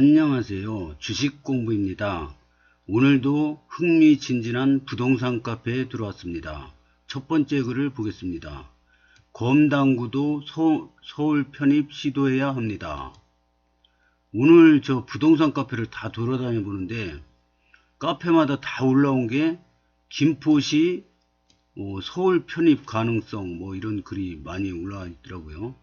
안녕하세요. 주식 공부입니다. 오늘도 흥미진진한 부동산 카페에 들어왔습니다. 첫 번째 글을 보겠습니다. 검당구도 서, 서울 편입 시도해야 합니다. 오늘 저 부동산 카페를 다 돌아다녀 보는데 카페마다 다 올라온 게 김포시 어, 서울 편입 가능성 뭐 이런 글이 많이 올라와 있더라고요.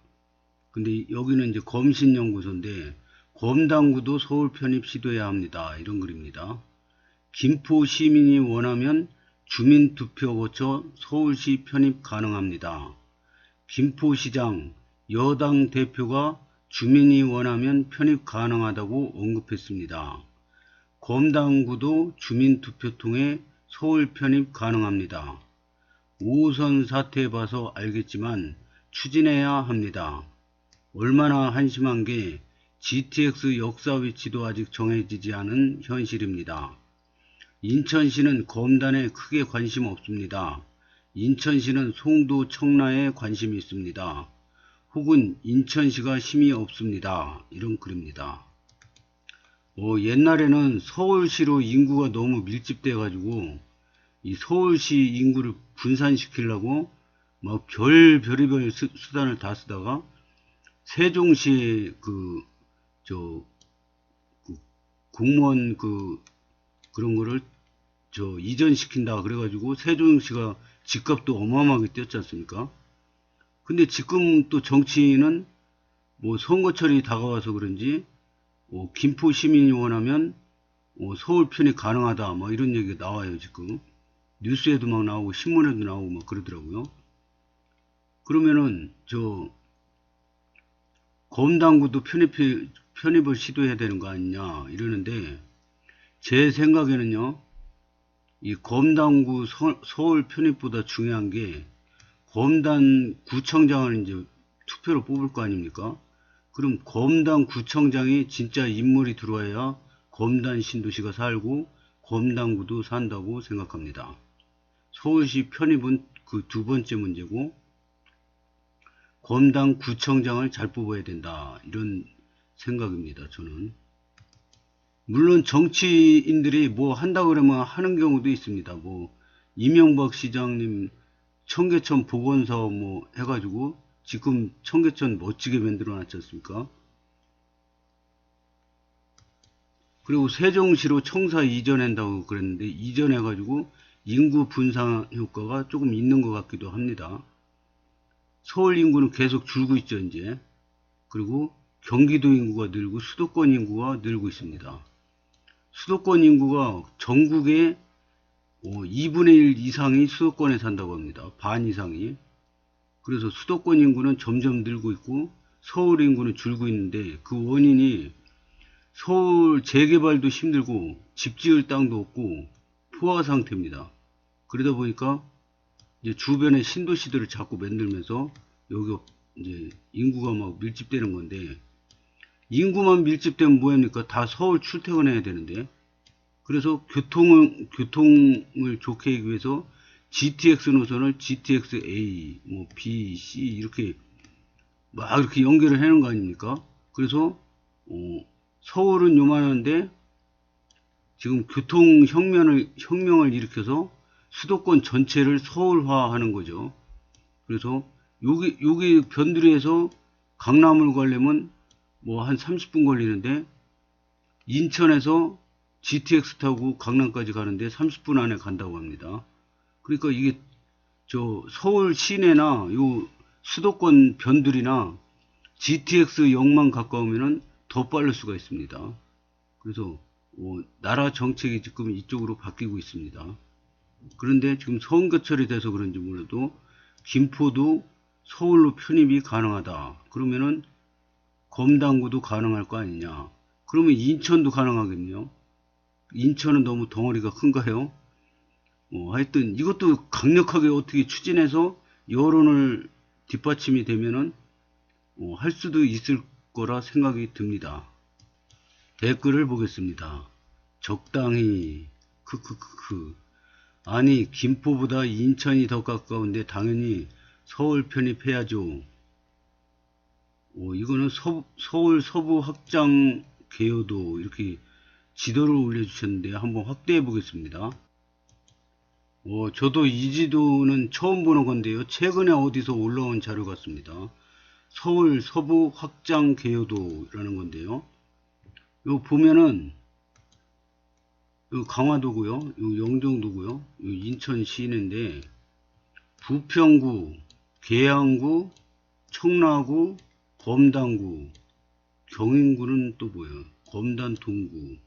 근데 여기는 이제 검신연구소인데 검당구도 서울 편입 시도해야 합니다. 이런 글입니다. 김포 시민이 원하면 주민투표 거쳐 서울시 편입 가능합니다. 김포시장 여당 대표가 주민이 원하면 편입 가능하다고 언급했습니다. 검당구도 주민투표 통해 서울 편입 가능합니다. 5선 사태 봐서 알겠지만 추진해야 합니다. 얼마나 한심한 게 GTX 역사 위치도 아직 정해지지 않은 현실입니다. 인천시는 검단에 크게 관심 없습니다. 인천시는 송도 청라에 관심이 있습니다. 혹은 인천시가 힘이 없습니다. 이런 글입니다. 어, 옛날에는 서울시로 인구가 너무 밀집돼 가지고 이 서울시 인구를 분산시키려고 막 별 별의별 수- 수단을 다 쓰다가 세종시에 그, 저, 그 공무원 그, 그런 거를 저 이전시킨다 그래가지고 세종시가 집값도 어마어마하게 뛰었지 않습니까? 근데 지금 또 정치인은 뭐 선거철이 다가와서 그런지 어, 김포 시민이 원하면 어, 서울 편이 가능하다 뭐 이런 얘기가 나와요 지금 뉴스에도 막 나오고 신문에도 나오고 막 그러더라고요. 그러면은 저 검당구도 편입, 편입을 시도해야 되는 거 아니냐 이러는데 제 생각에는요 이 검당구 서, 서울 편입보다 중요한 게 검단 구청장을 이제 투표로 뽑을 거 아닙니까? 그럼 검단 구청장이 진짜 인물이 들어와야 검단 신도시가 살고 검당구도 산다고 생각합니다. 서울시 편입은 그 두 번째 문제고 검당 구청장을 잘 뽑아야 된다. 이런 생각입니다. 저는. 물론 정치인들이 뭐 한다 그러면 하는 경우도 있습니다. 뭐 이명박 시장님 청계천 복원사업 뭐 해가지고 지금 청계천 멋지게 만들어 놨지 않습니까? 그리고 세종시로 청사 이전한다고 그랬는데 이전해가지고 인구 분산 효과가 조금 있는 것 같기도 합니다. 서울 인구는 계속 줄고 있죠, 이제. 그리고 경기도 인구가 늘고 수도권 인구가 늘고 있습니다. 수도권 인구가 전국의 2분의 1 이상이 수도권에 산다고 합니다. 반 이상이. 그래서 수도권 인구는 점점 늘고 있고 서울 인구는 줄고 있는데 그 원인이 서울 재개발도 힘들고 집 지을 땅도 없고 포화 상태입니다. 그러다 보니까 이제 주변의 신도시들을 자꾸 만들면서 여기가 이제 인구가 막 밀집되는 건데 인구만 밀집되면 뭐합니까? 다 서울 출퇴근해야 되는데 그래서 교통을 교통을 좋게 하기 위해서 GTX 노선을 GTX-A, 뭐 B, C 이렇게 막 이렇게 연결을 해놓은 거 아닙니까? 그래서 어, 서울은 요만한데 지금 교통 혁명을 혁명을 일으켜서 수도권 전체를 서울화하는 거죠. 그래서 여기 여기 변두리에서 강남을 가려면 뭐 한 30분 걸리는데 인천에서 GTX 타고 강남까지 가는데 30분 안에 간다고 합니다. 그러니까 이게 저 서울 시내나 요 수도권 변두리나 GTX 역만 가까우면은 더 빠를 수가 있습니다. 그래서 어, 나라 정책이 지금 이쪽으로 바뀌고 있습니다. 그런데 지금 선거철이 돼서 그런지 몰라도 김포도 서울로 편입이 가능하다. 그러면은 검당구도 가능할 거 아니냐. 그러면 인천도 가능하겠네요. 인천은 너무 덩어리가 큰가요? 어, 하여튼 이것도 강력하게 어떻게 추진해서 여론을 뒷받침이 되면은 어, 할 수도 있을 거라 생각이 듭니다. 댓글을 보겠습니다. 적당히 크크크크 아니 김포보다 인천이 더 가까운데 당연히 서울 편입해야죠. 어, 이거는 서, 서울 서부 확장 개요도 이렇게 지도를 올려주셨는데 한번 확대해 보겠습니다. 어, 저도 이 지도는 처음 보는 건데요. 최근에 어디서 올라온 자료 같습니다. 서울 서부 확장 개요도라는 건데요. 요 보면은 요 강화도고요. 요 영종도고요. 요 인천 시내인데 부평구, 계양구, 청라구, 검단구, 경인구는 또 뭐예요? 검단 동구.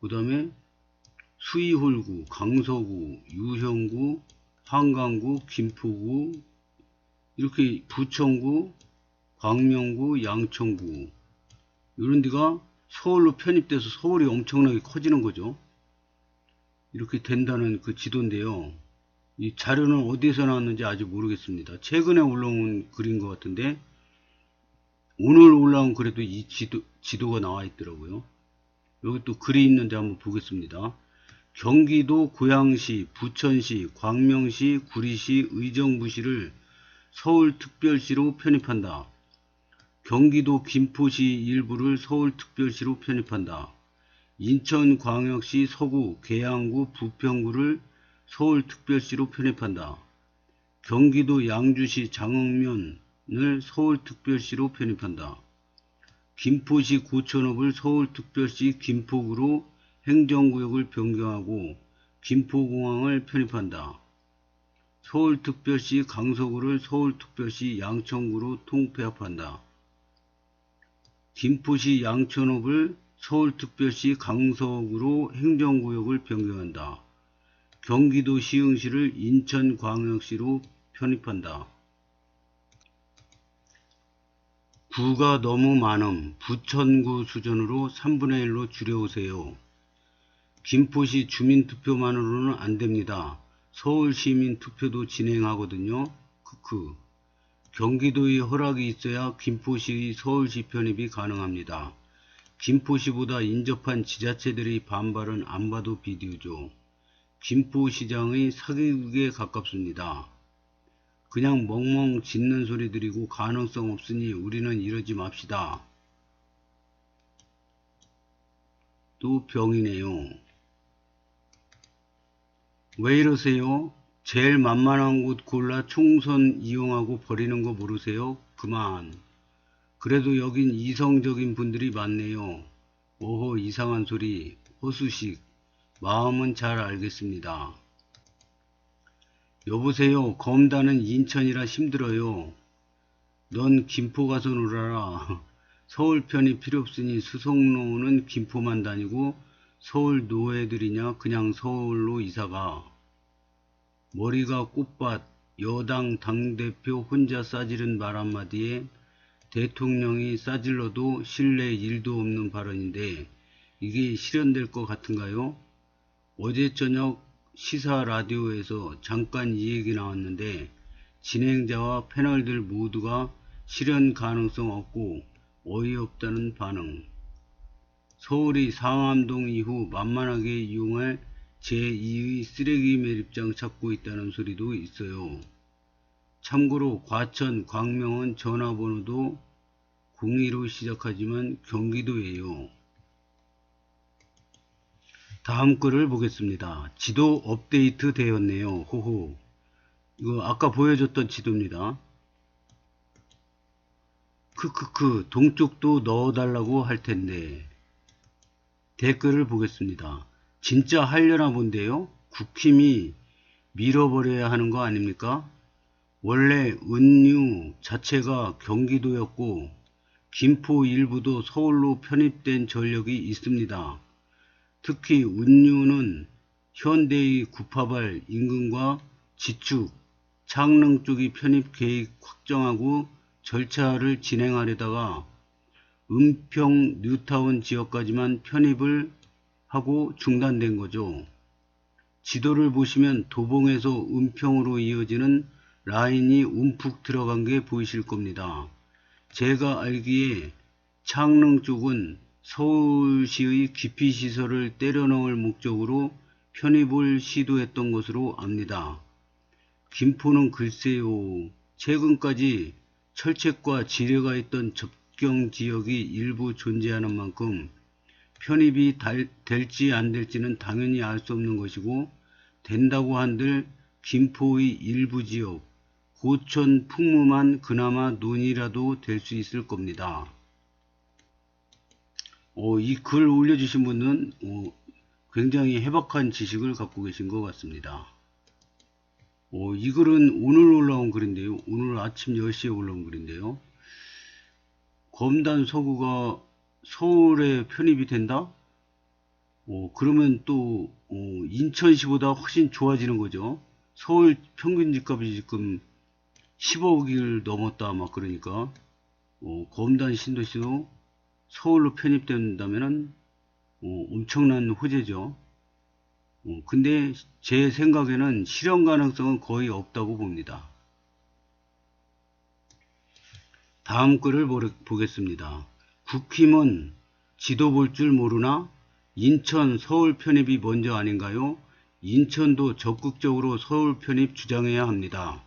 그 다음에 수이홀구, 강서구, 유형구, 한강구, 김포구, 이렇게 부천구, 광명구, 양천구 이런 데가 서울로 편입돼서 서울이 엄청나게 커지는 거죠. 이렇게 된다는 그 지도인데요. 이 자료는 어디에서 나왔는지 아직 모르겠습니다. 최근에 올라온 글인 것 같은데 오늘 올라온 글에도 이 지도, 지도가 나와 있더라고요. 여기 또 글이 있는데 한번 보겠습니다. 경기도 고양시, 부천시, 광명시, 구리시, 의정부시를 서울특별시로 편입한다. 경기도 김포시 일부를 서울특별시로 편입한다. 인천광역시 서구, 계양구, 부평구를 서울특별시로 편입한다. 경기도 양주시 장흥면 을 서울특별시로 편입한다. 김포시 고천읍을 서울특별시 김포구로 행정구역을 변경하고 김포공항을 편입한다. 서울특별시 강서구를 서울특별시 양천구로 통폐합한다. 김포시 양천읍을 서울특별시 강서구로 행정구역을 변경한다. 경기도 시흥시를 인천광역시로 편입한다. 구가 너무 많음 부천구 수준으로 3분의 1로 줄여오세요. 김포시 주민투표만으로는 안됩니다. 서울시민투표도 진행하거든요. 크크. 경기도의 허락이 있어야 김포시 서울시 편입이 가능합니다. 김포시보다 인접한 지자체들의 반발은 안 봐도 비디오죠. 김포시장의 사기극에 가깝습니다. 그냥 멍멍 짖는 소리 들이고 가능성 없으니 우리는 이러지 맙시다. 또 병이네요. 왜 이러세요? 제일 만만한 곳 골라 총선 이용하고 버리는 거 모르세요? 그만. 그래도 여긴 이성적인 분들이 많네요. 오호 이상한 소리, 호수식. 마음은 잘 알겠습니다. 여보세요. 검다는 인천이라 힘들어요. 넌 김포 가서 놀아라. 서울 편이 필요 없으니 수송로는 김포만 다니고 서울 노예들이냐 그냥 서울로 이사가. 머리가 꽃밭 여당 당대표 혼자 싸지른 말 한마디에 대통령이 싸질러도 신뢰 일도 없는 발언인데 이게 실현될 것 같은가요? 어제 저녁 시사 라디오에서 잠깐 이 얘기 나왔는데 진행자와 패널들 모두가 실현 가능성 없고 어이없다는 반응. 서울이 상암동 이후 만만하게 이용할 제2의 쓰레기 매립장 찾고 있다는 소리도 있어요. 참고로 과천, 광명은 전화번호도 02로 시작하지만 경기도예요. 다음 글을 보겠습니다. 지도 업데이트 되었네요. 호호. 이거 아까 보여줬던 지도입니다. 크크크 동쪽도 넣어달라고 할 텐데 댓글을 보겠습니다. 진짜 하려나 본데요. 국힘이 밀어버려야 하는 거 아닙니까? 원래 은유 자체가 경기도였고 김포 일부도 서울로 편입된 전력이 있습니다. 특히 운유는 현대의 구파발 인근과 지축, 창릉 쪽이 편입 계획 확정하고 절차를 진행하려다가 은평 뉴타운 지역까지만 편입을 하고 중단된 거죠. 지도를 보시면 도봉에서 은평으로 이어지는 라인이 움푹 들어간 게 보이실 겁니다. 제가 알기에 창릉 쪽은 서울시의 기피시설을 때려넣을 목적으로 편입을 시도했던 것으로 압니다. 김포는 글쎄요, 최근까지 철책과 지뢰가 있던 국경 지역이 일부 존재하는 만큼 편입이 달- 될지 안 될지는 당연히 알 수 없는 것이고 된다고 한들 김포의 일부 지역 고천 풍무만 그나마 논이라도 될 수 있을 겁니다. 어, 이글 올려주신 분은 어, 굉장히 해박한 지식을 갖고 계신 것 같습니다. 어, 이 글은 오늘 올라온 글인데요. 오늘 아침 10시에 올라온 글인데요. 검단 서구가 서울에 편입이 된다? 어, 그러면 또 어, 인천시보다 훨씬 좋아지는 거죠. 서울 평균 집값이 지금 10억을 넘었다 막 그러니까 어, 검단 신도시도 서울로 편입된다면은 어, 엄청난 호재죠. 어, 근데 제 생각에는 실현 가능성은 거의 없다고 봅니다. 다음 글을 보겠습니다. 국힘은 지도 볼 줄 모르나 인천 서울 편입이 먼저 아닌가요? 인천도 적극적으로 서울 편입 주장해야 합니다.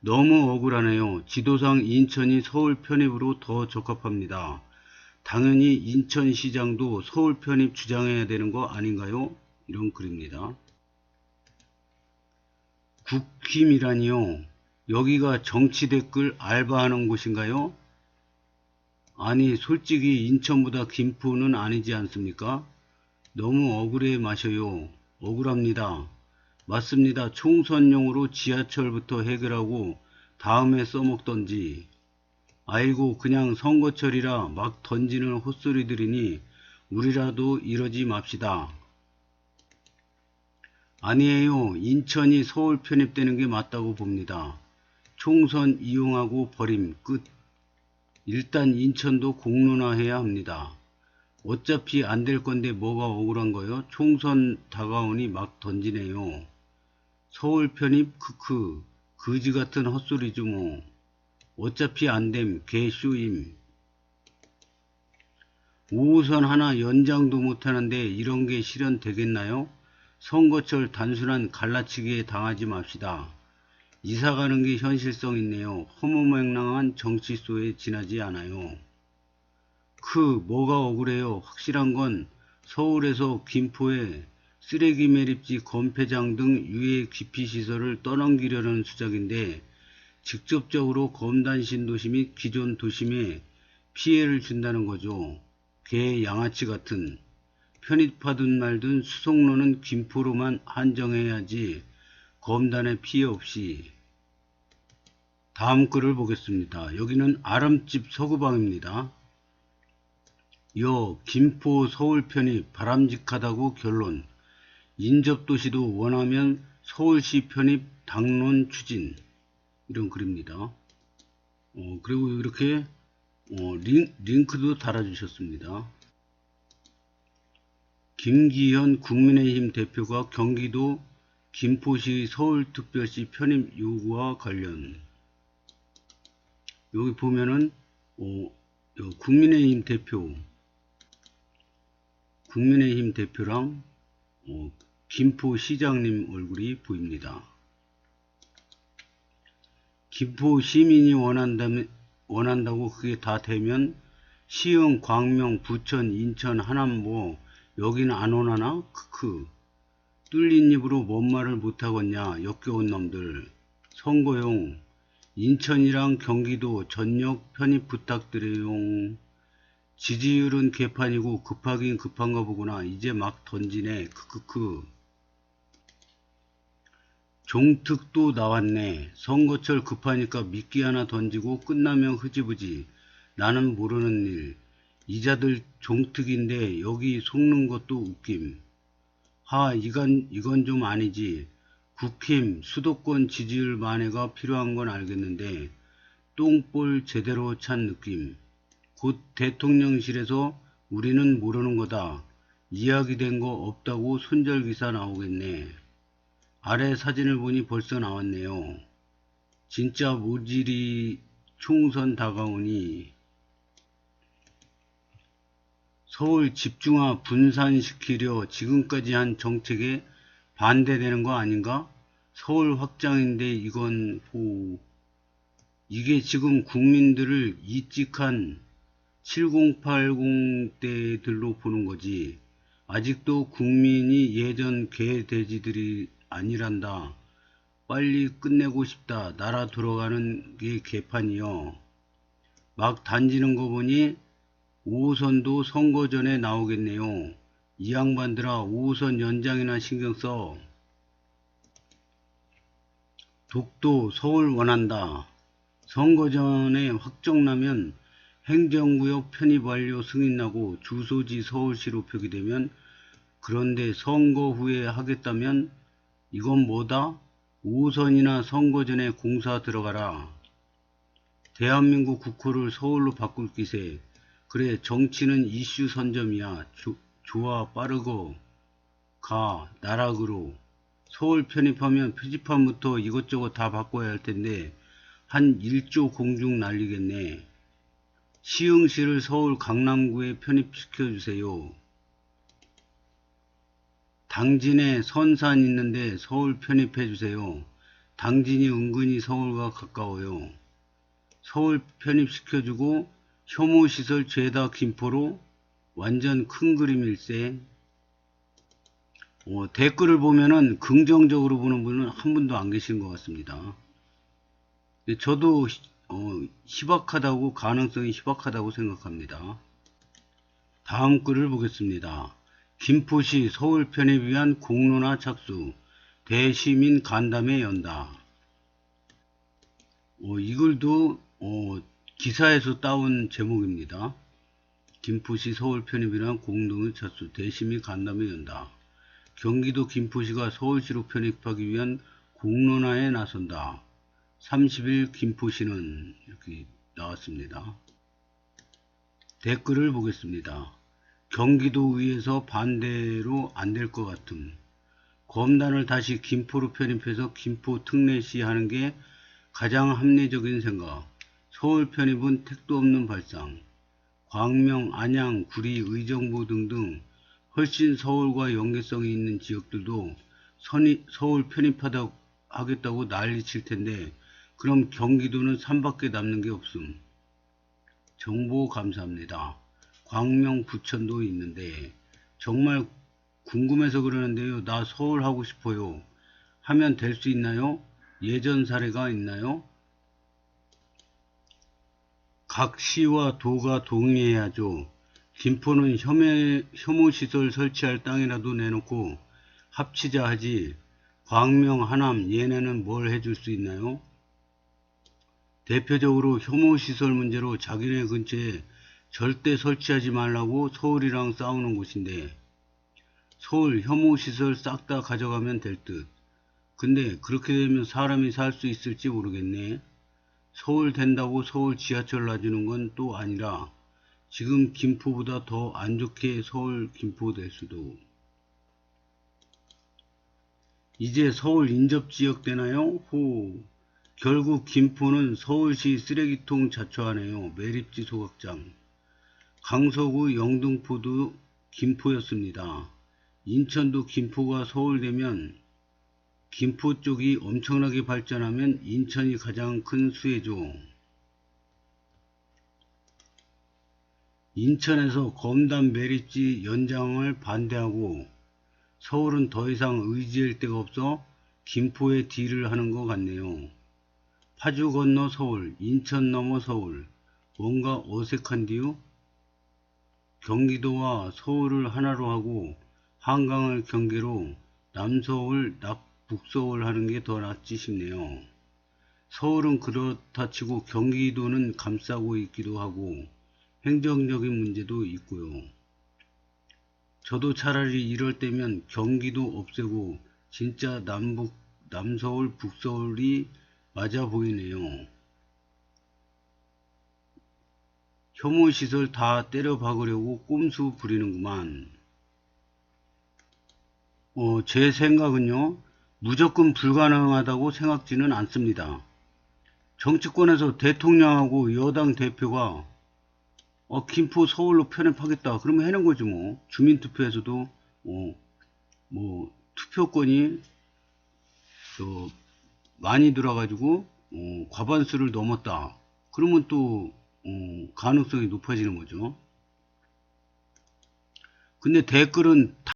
너무 억울하네요. 지도상 인천이 서울 편입으로 더 적합합니다. 당연히 인천시장도 서울 편입 주장해야 되는 거 아닌가요? 이런 글입니다. 국힘이라니요. 여기가 정치 댓글 알바하는 곳인가요? 아니 솔직히 인천보다 김포는 아니지 않습니까? 너무 억울해 마셔요. 억울합니다. 맞습니다. 총선용으로 지하철부터 해결하고 다음에 써먹던지. 아이고 그냥 선거철이라 막 던지는 헛소리 들이니 우리라도 이러지 맙시다. 아니에요. 인천이 서울 편입되는 게 맞다고 봅니다. 총선 이용하고 버림 끝. 일단 인천도 공론화해야 합니다. 어차피 안 될 건데 뭐가 억울한 거요? 총선 다가오니 막 던지네요. 서울 편입 크크 거지 같은 헛소리죠 뭐. 어차피 안됨 개쇼임. 5호선 하나 연장도 못하는데 이런 게 실현되겠나요? 선거철 단순한 갈라치기에 당하지 맙시다. 이사 가는 게 현실성 있네요. 허무맹랑한 정치소에 지나지 않아요. 그 뭐가 억울해요. 확실한 건 서울에서 김포에 쓰레기 매립지 건폐장 등 유해 기피 시설을 떠넘기려는 수작인데 직접적으로 검단 신 도시 및 기존 도심에 피해를 준다는 거죠. 개 양아치 같은 편입하든 말든 수송로는 김포로만 한정해야지 검단의 피해 없이 다음 글을 보겠습니다. 여기는 아름집 서구방입니다. 여 김포 서울 편입 바람직하다고 결론 인접도시도 원하면 서울시 편입 당론 추진 이런 글입니다. 어, 그리고 이렇게 어, 링, 링크도 달아주셨습니다. 김기현 국민의힘 대표가 경기도 김포시 서울특별시 편입 요구와 관련 여기 보면은 어, 요 국민의힘 대표 국민의힘 대표랑 어, 김포시장님 얼굴이 보입니다. 김포 시민이 원한다면, 원한다고 그게 다 되면 시흥, 광명, 부천, 인천, 하남 뭐 여기는 안 오나나? 크크. 뚫린 입으로 뭔 말을 못하겠냐 역겨운 놈들. 선거용 인천이랑 경기도 전역 편입 부탁드려용. 지지율은 개판이고 급하긴 급한가 보구나. 이제 막 던지네. 크크크. 종특도 나왔네. 선거철 급하니까 미끼 하나 던지고 끝나면 흐지부지. 나는 모르는 일. 이자들 종특인데 여기 속는 것도 웃김. 하, 이건, 이건 좀 아니지. 국힘, 수도권 지지율 만회가 필요한 건 알겠는데, 똥볼 제대로 찬 느낌. 곧 대통령실에서 우리는 모르는 거다. 이야기된 거 없다고 손절기사 나오겠네. 아래 사진을 보니 벌써 나왔네요. 진짜 모질이 총선 다가오니 서울 집중화 분산시키려 지금까지 한 정책에 반대되는 거 아닌가? 서울 확장인데 이건 호 이게 지금 국민들을 이직한 7080 때들로 보는 거지. 아직도 국민이 예전 개돼지들이 아니란다. 빨리 끝내고 싶다. 나라 돌아가는 게 개판이요. 막 단지는 거 보니 5호선도 선거 전에 나오겠네요. 이 양반들아 5호선 연장이나 신경 써. 독도 서울 원한다. 선거 전에 확정나면 행정구역 편입 완료 승인나고 주소지 서울시로 표기되면 그런데 선거 후에 하겠다면 이건 뭐다? 5호선이나 선거 전에 공사 들어가라. 대한민국 국호를 서울로 바꿀 기세. 그래 정치는 이슈 선점이야. 조- 좋아 빠르고 가 나락으로. 서울 편입하면 표지판부터 이것저것 다 바꿔야 할 텐데 한 1조 공중 날리겠네. 시흥시를 서울 강남구에 편입시켜 주세요. 당진에 선산 있는데 서울 편입해 주세요. 당진이 은근히 서울과 가까워요. 서울 편입시켜주고 혐오시설 죄다 김포로 완전 큰 그림일세. 어, 댓글을 보면은 긍정적으로 보는 분은 한 분도 안 계신 것 같습니다. 저도 어, 희박하다고 가능성이 희박하다고 생각합니다. 다음 글을 보겠습니다. 김포시 서울 편입 위한 공론화 착수 대시민 간담회 연다. 어, 이 글도 어, 기사에서 따온 제목입니다. 김포시 서울 편입이란 공동의 착수 대시민 간담회 연다. 경기도 김포시가 서울시로 편입하기 위한 공론화에 나선다. 30일 김포시는 이렇게 나왔습니다. 댓글을 보겠습니다. 경기도의회에서 반대로 안 될 것 같음. 검단을 다시 김포로 편입해서 김포 특례시 하는 게 가장 합리적인 생각. 서울 편입은 택도 없는 발상. 광명, 안양, 구리, 의정부 등등 훨씬 서울과 연계성이 있는 지역들도 선이, 서울 편입하다 하겠다고 난리 칠 텐데 그럼 경기도는 산밖에 남는 게 없음. 정보 감사합니다. 광명, 부천도 있는데 정말 궁금해서 그러는데요. 나 서울 하고 싶어요. 하면 될 수 있나요? 예전 사례가 있나요? 각 시와 도가 동의해야죠. 김포는 혐오, 혐오시설 설치할 땅이라도 내놓고 합치자 하지. 광명, 하남, 얘네는 뭘 해줄 수 있나요? 대표적으로 혐오시설 문제로 자기네 근처에 절대 설치하지 말라고 서울이랑 싸우는 곳인데 서울 혐오시설 싹 다 가져가면 될 듯. 근데 그렇게 되면 사람이 살 수 있을지 모르겠네. 서울 된다고 서울 지하철 놔주는 건 또 아니라 지금 김포보다 더 안 좋게 서울 김포 될 수도. 이제 서울 인접지역 되나요? 호. 결국 김포는 서울시 쓰레기통 자초하네요. 매립지 소각장. 강서구 영등포도 김포였습니다. 인천도 김포가 서울되면 김포 쪽이 엄청나게 발전하면 인천이 가장 큰 수혜죠. 인천에서 검단 매립지 연장을 반대하고 서울은 더 이상 의지할 데가 없어 김포에 딜을 하는 것 같네요. 파주 건너 서울, 인천 넘어 서울. 뭔가 어색한디요? 경기도와 서울을 하나로 하고 한강을 경계로 남서울, 북서울 하는 게 더 낫지 싶네요. 서울은 그렇다 치고 경기도는 감싸고 있기도 하고 행정적인 문제도 있고요. 저도 차라리 이럴 때면 경기도 없애고 진짜 남북, 남서울, 북서울이 맞아 보이네요. 혐오시설 다 때려 박으려고 꼼수 부리는구만. 어, 제 생각은요, 무조건 불가능하다고 생각지는 않습니다. 정치권에서 대통령하고 여당 대표가 어, 김포 서울로 편입하겠다. 그러면 해는 거지 뭐. 주민투표에서도 어, 뭐 투표권이 또 많이 들어가지고 어, 과반수를 넘었다. 그러면 또 어, 가능성이 높아지는 거죠. 근데 댓글은